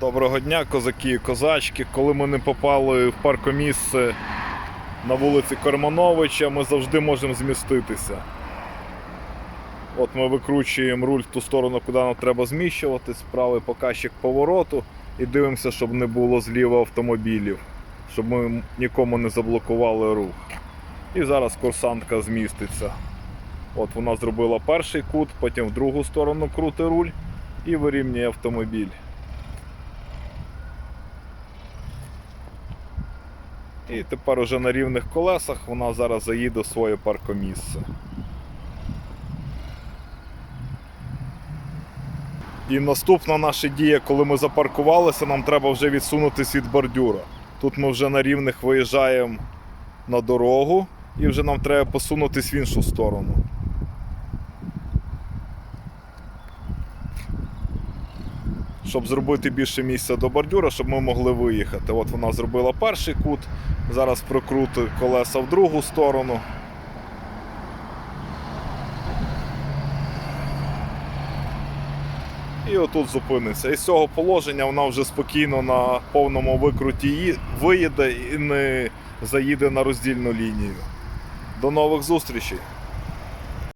Доброго дня, козаки і козачки. Коли ми не попали в паркомісце на вулиці Кормановича, ми завжди можемо зміститися. От ми викручуємо руль в ту сторону, куди нам треба зміщуватись, правий показчик повороту і дивимося, щоб не було зліва автомобілів, щоб ми нікому не заблокували рух. І зараз курсантка зміститься. От вона зробила перший кут, потім в другу сторону крути руль і вирівнює автомобіль. І тепер уже на рівних колесах вона зараз заїде в своє паркомісце. І наступна наша дія, коли ми запаркувалися, нам треба вже відсунутися від бордюра. Тут ми вже на рівних виїжджаємо на дорогу і вже нам треба посунутися в іншу сторону. Щоб зробити більше місця до бордюра, щоб ми могли виїхати. От вона зробила перший кут, зараз прокрутить колеса в другу сторону. І отут зупиниться. І з цього положення вона вже спокійно на повному викруті виїде і не заїде на роздільну лінію. До нових зустрічей!